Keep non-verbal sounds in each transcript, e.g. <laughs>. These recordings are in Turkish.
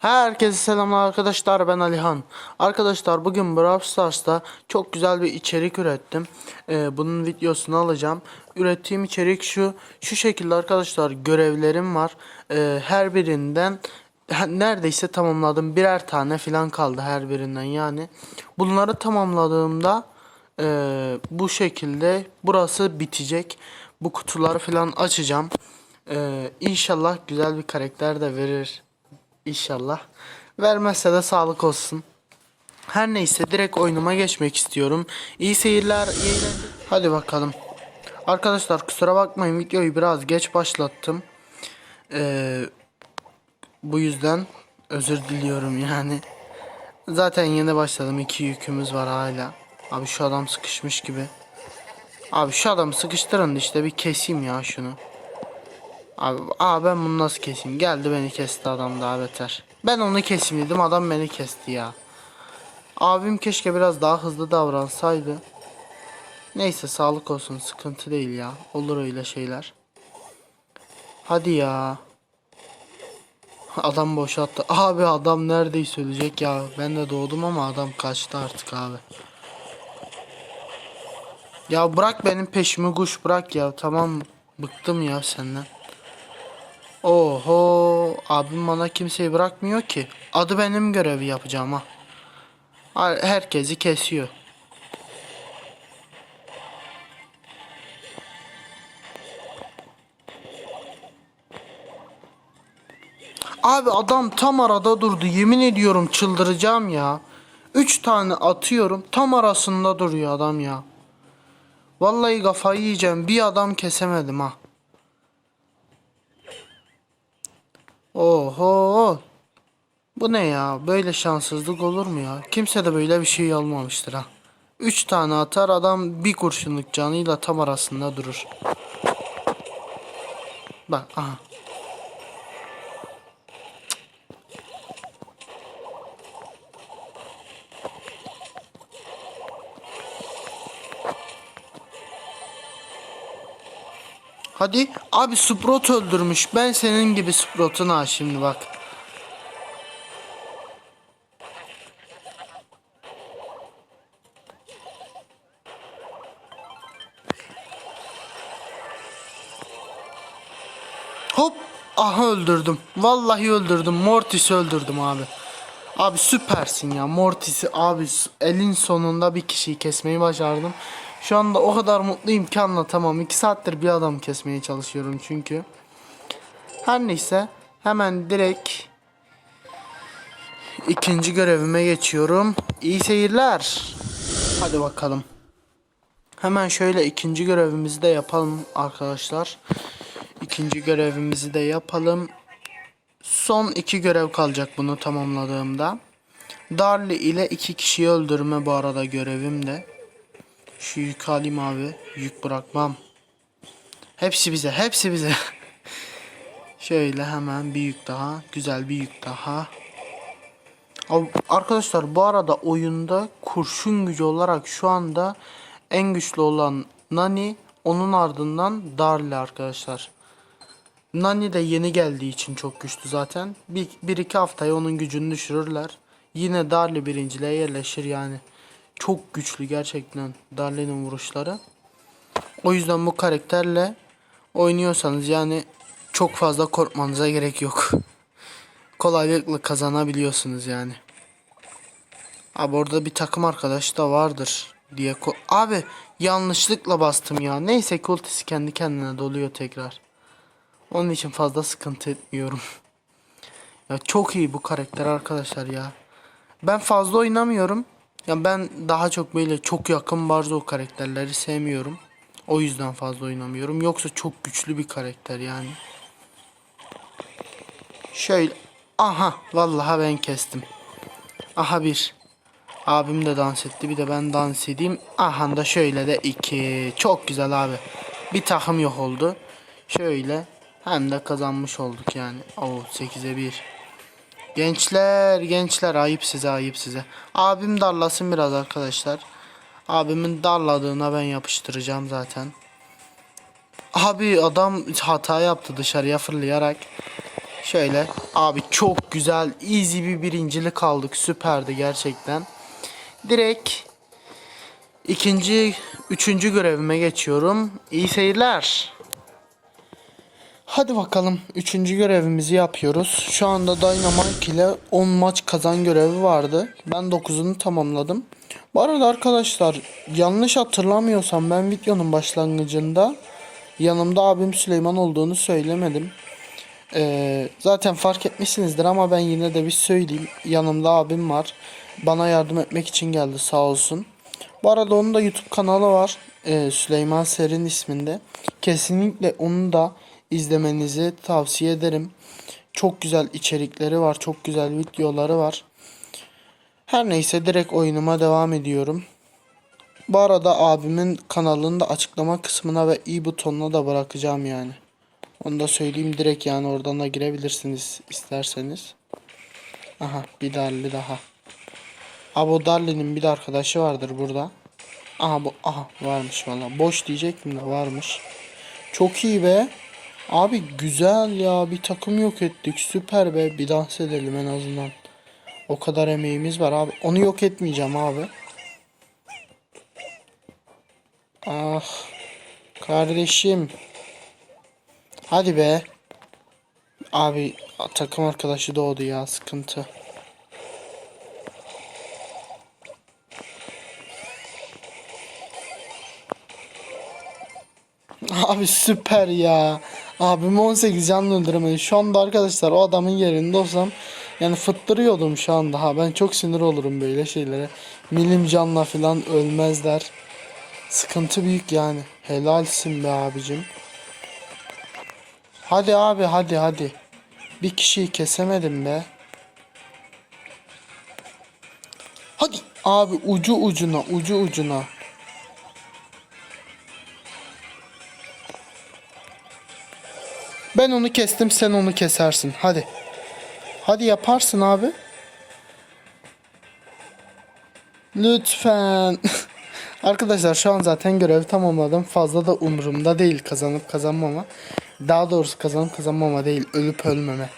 Herkese selamlar arkadaşlar ben Alihan. Arkadaşlar bugün Brawl Stars'ta çok güzel bir içerik ürettim. Ee, bunun videosunu alacağım. Ürettiğim içerik şu şu şekilde arkadaşlar görevlerim var. Ee, her birinden neredeyse tamamladım. Birer tane falan kaldı her birinden yani. Bunları tamamladığımda e, bu şekilde burası bitecek. Bu kutuları falan açacağım. Ee, inşallah güzel bir karakter de verir. İnşallah. Vermezse de sağlık olsun. Her neyse direkt oyunuma geçmek istiyorum. İyi seyirler, iyi. Hadi bakalım. Arkadaşlar kusura bakmayın videoyu biraz geç başlattım. Ee, bu yüzden özür diliyorum yani. Zaten yeni başladım. iki yükümüz var hala. Abi şu adam sıkışmış gibi. Abi şu adamı sıkıştırın işte bir keseyim ya şunu. Abi, ben bunu nasıl keseyim? Geldi beni kesti adam daha beter. Ben onu keseyim dedim adam beni kesti ya. Abim keşke biraz daha hızlı davransaydı. Neyse sağlık olsun sıkıntı değil ya. Olur öyle şeyler. Hadi ya. Adam boşalttı. Abi adam neredeyse ölecek ya. Ben de doğdum ama adam kaçtı artık abi. Ya bırak benim peşimi kuş bırak ya. Tamam bıktım ya senden. Oho abim bana kimseyi bırakmıyor ki. Adı benim görevi yapacağım ha. Her- Herkesi kesiyor. Abi adam tam arada durdu. Yemin ediyorum çıldıracağım ya. Üç tane atıyorum. Tam arasında duruyor adam ya. Vallahi kafayı yiyeceğim. Bir adam kesemedim ha. Oho. Bu ne ya? Böyle şanssızlık olur mu ya? Kimse de böyle bir şey almamıştır ha. Üç tane atar adam bir kurşunluk canıyla tam arasında durur. Bak aha. Hadi abi Sprout öldürmüş. Ben senin gibi Sprout'un ha şimdi bak. Hop. Aha öldürdüm. Vallahi öldürdüm. Mortis'i öldürdüm abi. Abi süpersin ya. Mortis'i abi elin sonunda bir kişiyi kesmeyi başardım. Şu anda o kadar mutluyum ki anlatamam. 2 saattir bir adam kesmeye çalışıyorum çünkü. Her neyse hemen direkt ikinci görevime geçiyorum. İyi seyirler. Hadi bakalım. Hemen şöyle ikinci görevimizi de yapalım arkadaşlar. İkinci görevimizi de yapalım. Son iki görev kalacak bunu tamamladığımda. Darli ile iki kişiyi öldürme bu arada görevim de. Şu yükü alayım abi. Yük bırakmam. Hepsi bize, hepsi bize. <laughs> Şöyle hemen bir yük daha. Güzel bir yük daha. Arkadaşlar bu arada oyunda kurşun gücü olarak şu anda en güçlü olan Nani. Onun ardından Darli arkadaşlar. Nani de yeni geldiği için çok güçlü zaten. Bir, bir iki haftaya onun gücünü düşürürler. Yine Darli birinciliğe yerleşir yani. Çok güçlü gerçekten Darli'nin vuruşları. O yüzden bu karakterle oynuyorsanız yani çok fazla korkmanıza gerek yok. <laughs> Kolaylıkla kazanabiliyorsunuz yani. Abi orada bir takım arkadaş da vardır diye ko- Abi yanlışlıkla bastım ya. Neyse ki kendi kendine doluyor tekrar. Onun için fazla sıkıntı etmiyorum. <laughs> ya çok iyi bu karakter arkadaşlar ya. Ben fazla oynamıyorum. Ya ben daha çok böyle çok yakın Barzo karakterleri sevmiyorum. O yüzden fazla oynamıyorum. Yoksa çok güçlü bir karakter yani. Şöyle. Aha vallahi ben kestim. Aha bir. Abim de dans etti. Bir de ben dans edeyim. Aha da şöyle de iki. Çok güzel abi. Bir takım yok oldu. Şöyle hem de kazanmış olduk yani. Oo 8'e 1. Gençler gençler ayıp size ayıp size. Abim darlasın biraz arkadaşlar. Abimin darladığına ben yapıştıracağım zaten. Abi adam hata yaptı dışarıya fırlayarak. Şöyle abi çok güzel easy bir birincilik aldık süperdi gerçekten. Direkt ikinci üçüncü görevime geçiyorum. İyi seyirler. Hadi bakalım üçüncü görevimizi yapıyoruz. Şu anda Dynamite ile 10 maç kazan görevi vardı. Ben 9'unu tamamladım. Bu arada arkadaşlar yanlış hatırlamıyorsam ben videonun başlangıcında yanımda abim Süleyman olduğunu söylemedim. Ee, zaten fark etmişsinizdir ama ben yine de bir söyleyeyim. Yanımda abim var. Bana yardım etmek için geldi sağ olsun. Bu arada onun da YouTube kanalı var. Ee, Süleyman Serin isminde. Kesinlikle onu da izlemenizi tavsiye ederim. Çok güzel içerikleri var. Çok güzel videoları var. Her neyse direkt oyunuma devam ediyorum. Bu arada abimin kanalını da açıklama kısmına ve i butonuna da bırakacağım yani. Onu da söyleyeyim direkt yani oradan da girebilirsiniz isterseniz. Aha bir darli daha. Abu Darli'nin bir de arkadaşı vardır burada. Aha bu aha varmış valla. Boş diyecektim de varmış. Çok iyi be. Abi güzel ya bir takım yok ettik. Süper be. Bir dans edelim en azından. O kadar emeğimiz var abi. Onu yok etmeyeceğim abi. Ah. Kardeşim. Hadi be. Abi takım arkadaşı doğdu ya sıkıntı. Abi süper ya. Abim 18 canlı öldüremedi. Şu anda arkadaşlar o adamın yerinde olsam yani fıttırıyordum şu anda. Ha ben çok sinir olurum böyle şeylere. Milim canla falan ölmezler. Sıkıntı büyük yani. Helalsin be abicim. Hadi abi hadi hadi. Bir kişiyi kesemedim be. Hadi abi ucu ucuna ucu ucuna. Ben onu kestim sen onu kesersin. Hadi. Hadi yaparsın abi. Lütfen. <laughs> Arkadaşlar şu an zaten görevi tamamladım. Fazla da umurumda değil kazanıp kazanmama. Daha doğrusu kazanıp kazanmama değil ölüp ölmeme.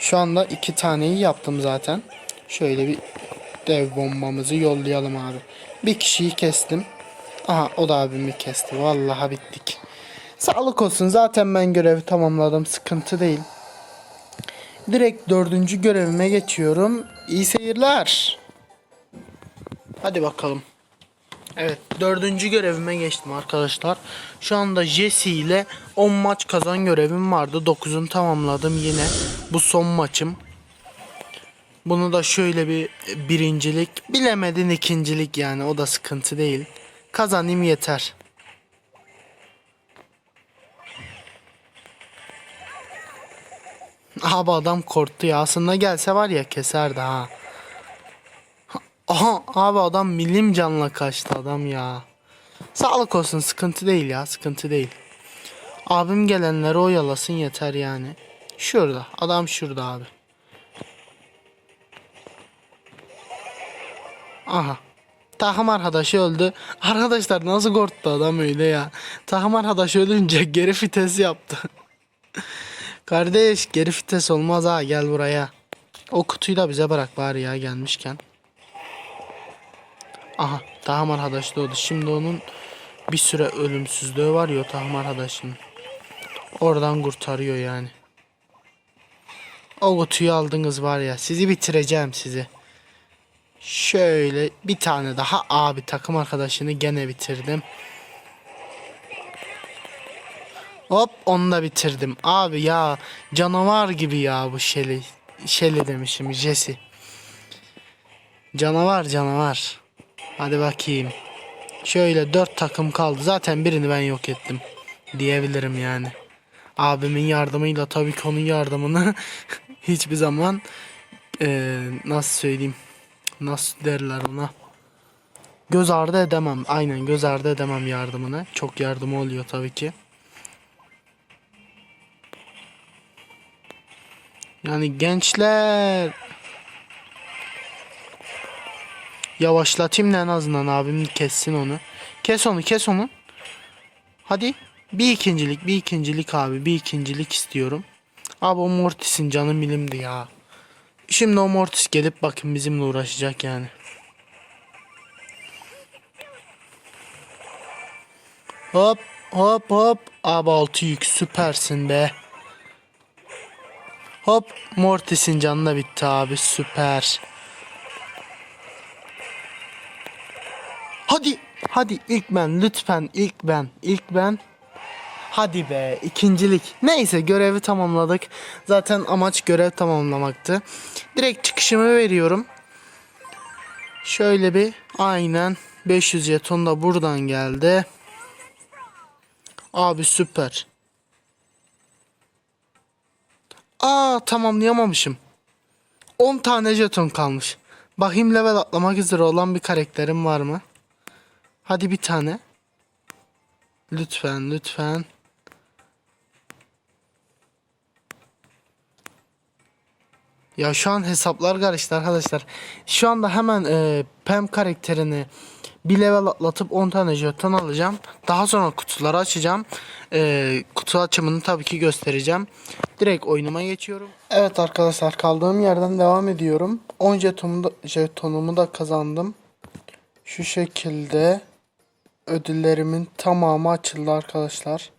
Şu anda iki taneyi yaptım zaten. Şöyle bir dev bombamızı yollayalım abi. Bir kişiyi kestim. Aha o da abimi kesti. Vallahi bittik. Sağlık olsun zaten ben görevi tamamladım. Sıkıntı değil. Direkt dördüncü görevime geçiyorum. İyi seyirler. Hadi bakalım. Evet dördüncü görevime geçtim arkadaşlar. Şu anda Jesse ile 10 maç kazan görevim vardı. 9'unu tamamladım yine. Bu son maçım. Bunu da şöyle bir birincilik. Bilemedin ikincilik yani o da sıkıntı değil. Kazanayım yeter. Abi adam korktu ya. Aslında gelse var ya keserdi ha. Aha abi adam milim canla kaçtı adam ya. Sağlık olsun sıkıntı değil ya sıkıntı değil. Abim gelenleri oyalasın yeter yani. Şurada adam şurada abi. Aha. Takım arkadaşı öldü. Arkadaşlar nasıl korktu adam öyle ya. Takım arkadaşı ölünce geri vites yaptı. <laughs> Kardeş geri vites olmaz ha gel buraya. O kutuyu da bize bırak bari ya gelmişken. Aha tahım arkadaş doğdu. Şimdi onun bir süre ölümsüzlüğü var ya o tahım arkadaşının. Oradan kurtarıyor yani. O kutuyu aldınız var ya sizi bitireceğim sizi. Şöyle bir tane daha abi takım arkadaşını gene bitirdim. Hop onu da bitirdim. Abi ya canavar gibi ya bu Shelly. Shelly demişim Jesse. Canavar canavar. Hadi bakayım. Şöyle dört takım kaldı. Zaten birini ben yok ettim. Diyebilirim yani. Abimin yardımıyla tabii ki onun yardımını <laughs> hiçbir zaman eee, nasıl söyleyeyim nasıl derler ona göz ardı edemem. Aynen göz ardı edemem yardımını. Çok yardımı oluyor tabii ki. Yani gençler Yavaşlatayım da en azından abim kessin onu. Kes onu kes onu. Hadi. Bir ikincilik bir ikincilik abi bir ikincilik istiyorum. Abi o Mortis'in canı milimdi ya. Şimdi o Mortis gelip bakın bizimle uğraşacak yani. Hop hop hop. Abi 6 yük süpersin be. Hop Mortis'in canı da bitti abi süper. Hadi hadi ilk ben lütfen ilk ben ilk ben. Hadi be ikincilik. Neyse görevi tamamladık. Zaten amaç görev tamamlamaktı. Direkt çıkışımı veriyorum. Şöyle bir aynen 500 jeton da buradan geldi. Abi süper. Aa tamamlayamamışım. 10 tane jeton kalmış. Bakayım level atlamak üzere olan bir karakterim var mı? Hadi bir tane. Lütfen lütfen. Ya şu an hesaplar karıştı arkadaşlar. Şu anda hemen e, Pem karakterini bir level atlatıp 10 tane jeton alacağım. Daha sonra kutuları açacağım. E, kutu açımını tabii ki göstereceğim. Direkt oyunuma geçiyorum. Evet arkadaşlar kaldığım yerden devam ediyorum. 10 jetonumu da, jetonumu da kazandım. Şu şekilde ödüllerimin tamamı açıldı arkadaşlar.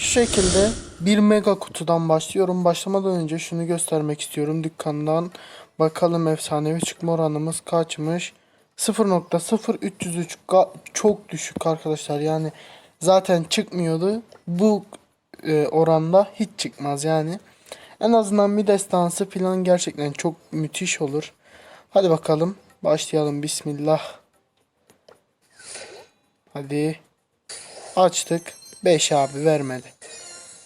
Şu şekilde bir mega kutudan başlıyorum. Başlamadan önce şunu göstermek istiyorum. Dükkandan bakalım efsanevi çıkma oranımız kaçmış. 0.0303 Ga- çok düşük arkadaşlar. Yani zaten çıkmıyordu. Bu e, oranda hiç çıkmaz yani. En azından bir destansı falan gerçekten çok müthiş olur. Hadi bakalım başlayalım. Bismillah. Hadi. Açtık. 5 abi vermedi.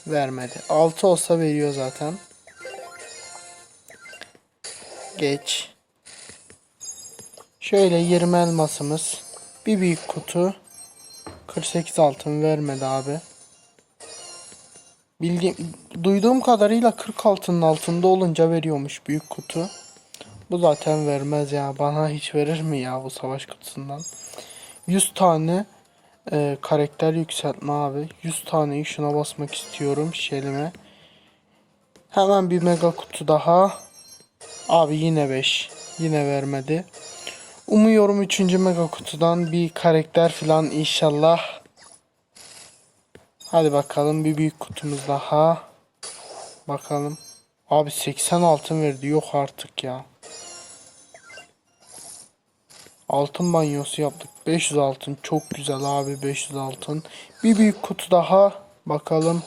Vermedi. 6 olsa veriyor zaten. Geç. Şöyle 20 elmasımız. Bir büyük kutu. 48 altın vermedi abi. Bildiğim, duyduğum kadarıyla 40 altının altında olunca veriyormuş büyük kutu. Bu zaten vermez ya. Bana hiç verir mi ya bu savaş kutusundan? 100 tane e, karakter yükseltme abi. 100 taneyi şuna basmak istiyorum şelime. Hemen bir mega kutu daha. Abi yine 5. Yine vermedi. Umuyorum 3. mega kutudan bir karakter falan inşallah. Hadi bakalım bir büyük kutumuz daha. Bakalım. Abi 80 altın verdi. Yok artık ya. Altın banyosu yaptık. 500 altın. Çok güzel abi 500 altın. Bir büyük kutu daha. Bakalım.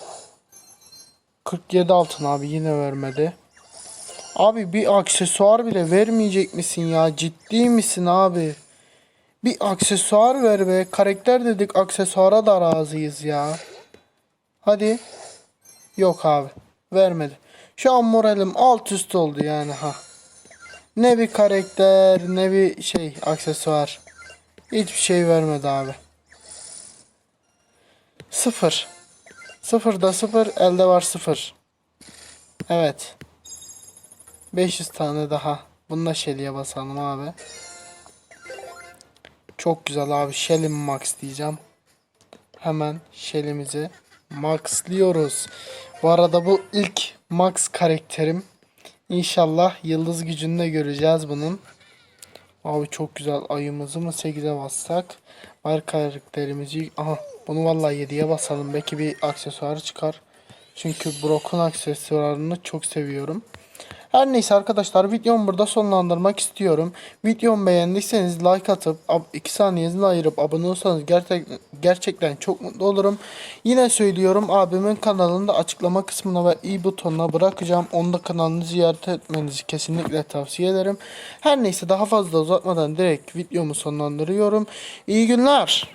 47 altın abi yine vermedi. Abi bir aksesuar bile vermeyecek misin ya? Ciddi misin abi? Bir aksesuar ver be. Karakter dedik aksesuara da razıyız ya. Hadi. Yok abi. Vermedi. Şu an moralim alt üst oldu yani ha. Ne bir karakter ne bir şey aksesuar. Hiçbir şey vermedi abi. Sıfır. Sıfırda sıfır elde var sıfır. Evet. 500 tane daha. Bununla Shelly'e basalım abi. Çok güzel abi. Shelly max diyeceğim. Hemen Shelly'mizi maxlıyoruz. Bu arada bu ilk max karakterim. İnşallah yıldız gücünü de göreceğiz bunun. Abi çok güzel. Ayımızı mı 8'e bassak? Var karakterimizi. Aha bunu vallahi 7'ye basalım. Belki bir aksesuar çıkar. Çünkü Brock'un aksesuarını çok seviyorum. Her neyse arkadaşlar videomu burada sonlandırmak istiyorum. Videomu beğendiyseniz like atıp 2 saniyenizi ayırıp abone olsanız gerçek, gerçekten çok mutlu olurum. Yine söylüyorum abimin kanalını da açıklama kısmına ve i butonuna bırakacağım. Onu da kanalını ziyaret etmenizi kesinlikle tavsiye ederim. Her neyse daha fazla uzatmadan direkt videomu sonlandırıyorum. İyi günler.